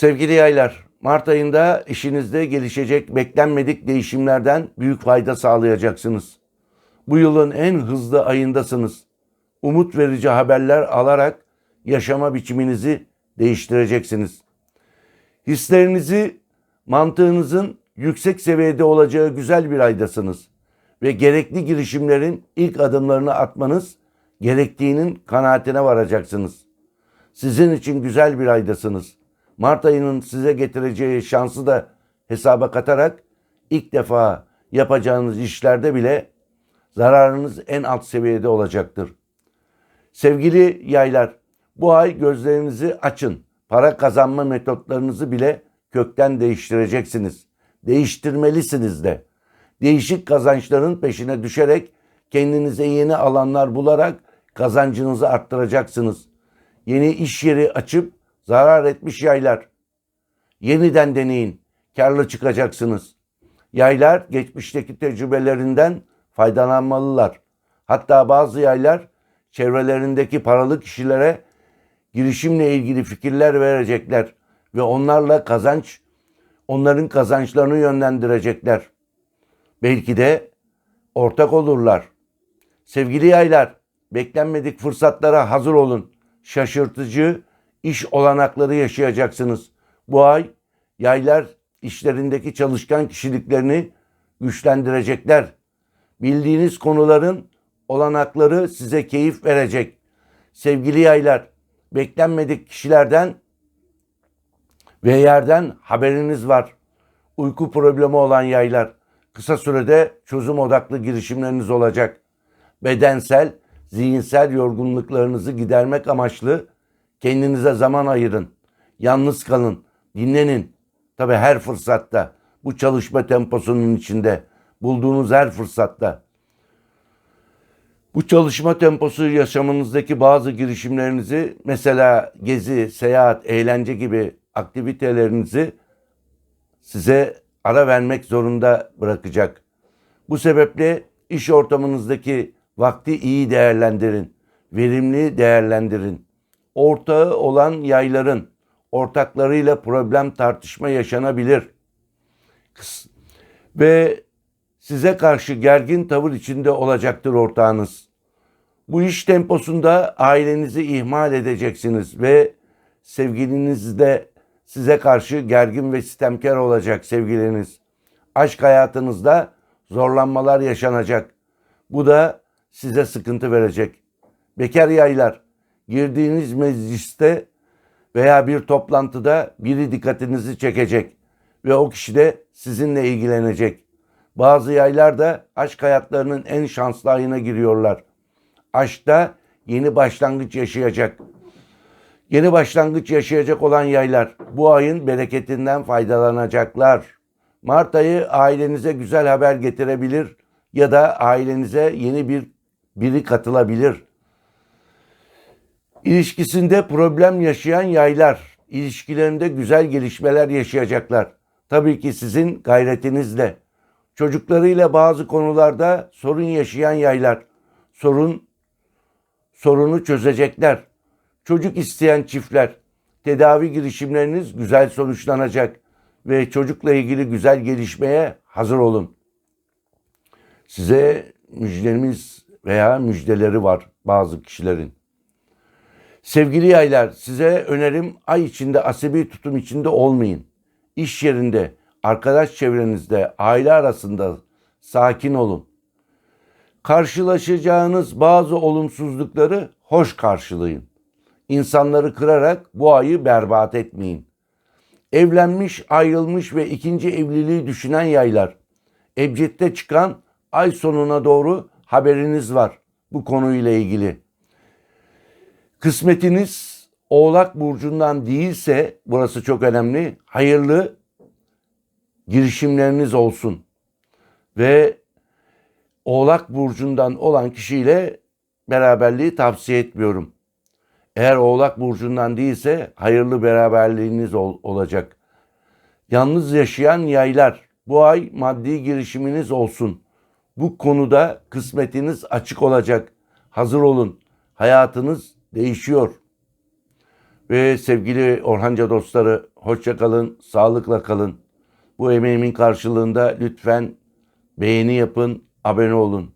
Sevgili yaylar, Mart ayında işinizde gelişecek beklenmedik değişimlerden büyük fayda sağlayacaksınız. Bu yılın en hızlı ayındasınız. Umut verici haberler alarak yaşama biçiminizi değiştireceksiniz. Hislerinizi, mantığınızın yüksek seviyede olacağı güzel bir aydasınız ve gerekli girişimlerin ilk adımlarını atmanız gerektiğinin kanaatine varacaksınız. Sizin için güzel bir aydasınız. Mart ayının size getireceği şansı da hesaba katarak ilk defa yapacağınız işlerde bile zararınız en alt seviyede olacaktır. Sevgili yaylar, bu ay gözlerinizi açın. Para kazanma metotlarınızı bile kökten değiştireceksiniz. Değiştirmelisiniz de. Değişik kazançların peşine düşerek kendinize yeni alanlar bularak kazancınızı arttıracaksınız. Yeni iş yeri açıp zarar etmiş yaylar. Yeniden deneyin. Karlı çıkacaksınız. Yaylar geçmişteki tecrübelerinden faydalanmalılar. Hatta bazı yaylar çevrelerindeki paralı kişilere girişimle ilgili fikirler verecekler ve onlarla kazanç, onların kazançlarını yönlendirecekler. Belki de ortak olurlar. Sevgili yaylar, beklenmedik fırsatlara hazır olun. Şaşırtıcı iş olanakları yaşayacaksınız. Bu ay yaylar işlerindeki çalışkan kişiliklerini güçlendirecekler. Bildiğiniz konuların olanakları size keyif verecek. Sevgili yaylar, beklenmedik kişilerden ve yerden haberiniz var. Uyku problemi olan yaylar, kısa sürede çözüm odaklı girişimleriniz olacak. Bedensel, zihinsel yorgunluklarınızı gidermek amaçlı kendinize zaman ayırın. Yalnız kalın, dinlenin. Tabi her fırsatta, bu çalışma temposunun içinde, bulduğunuz her fırsatta. Bu çalışma temposu yaşamınızdaki bazı girişimlerinizi mesela gezi, seyahat, eğlence gibi aktivitelerinizi size ara vermek zorunda bırakacak. Bu sebeple iş ortamınızdaki vakti iyi değerlendirin, verimli değerlendirin. Ortağı olan yayların ortaklarıyla problem tartışma yaşanabilir. Ve size karşı gergin tavır içinde olacaktır ortağınız. Bu iş temposunda ailenizi ihmal edeceksiniz ve sevgiliniz de size karşı gergin ve sistemkar olacak sevgiliniz. Aşk hayatınızda zorlanmalar yaşanacak. Bu da size sıkıntı verecek. Bekar yaylar, girdiğiniz mecliste veya bir toplantıda biri dikkatinizi çekecek ve o kişi de sizinle ilgilenecek. Bazı yaylar da aşk hayatlarının en şanslı ayına giriyorlar. Aşkta yeni başlangıç yaşayacak. Yeni başlangıç yaşayacak olan yaylar bu ayın bereketinden faydalanacaklar. Mart ayı ailenize güzel haber getirebilir ya da ailenize yeni bir biri katılabilir. İlişkisinde problem yaşayan yaylar, ilişkilerinde güzel gelişmeler yaşayacaklar. Tabii ki sizin gayretinizle. Çocuklarıyla bazı konularda sorun yaşayan yaylar, sorun sorunu çözecekler. Çocuk isteyen çiftler, tedavi girişimleriniz güzel sonuçlanacak ve çocukla ilgili güzel gelişmeye hazır olun. Size müjdemiz veya müjdeleri var bazı kişilerin. Sevgili yaylar size önerim ay içinde asabi tutum içinde olmayın. İş yerinde, arkadaş çevrenizde, aile arasında sakin olun. Karşılaşacağınız bazı olumsuzlukları hoş karşılayın. İnsanları kırarak bu ayı berbat etmeyin. Evlenmiş, ayrılmış ve ikinci evliliği düşünen yaylar. Ebced'de çıkan ay sonuna doğru haberiniz var bu konuyla ilgili. Kısmetiniz Oğlak burcundan değilse burası çok önemli. Hayırlı girişimleriniz olsun. Ve Oğlak burcundan olan kişiyle beraberliği tavsiye etmiyorum. Eğer Oğlak burcundan değilse hayırlı beraberliğiniz ol, olacak. Yalnız yaşayan yaylar bu ay maddi girişiminiz olsun. Bu konuda kısmetiniz açık olacak. Hazır olun. Hayatınız değişiyor. Ve sevgili Orhanca dostları hoşça kalın, sağlıkla kalın. Bu emeğimin karşılığında lütfen beğeni yapın, abone olun.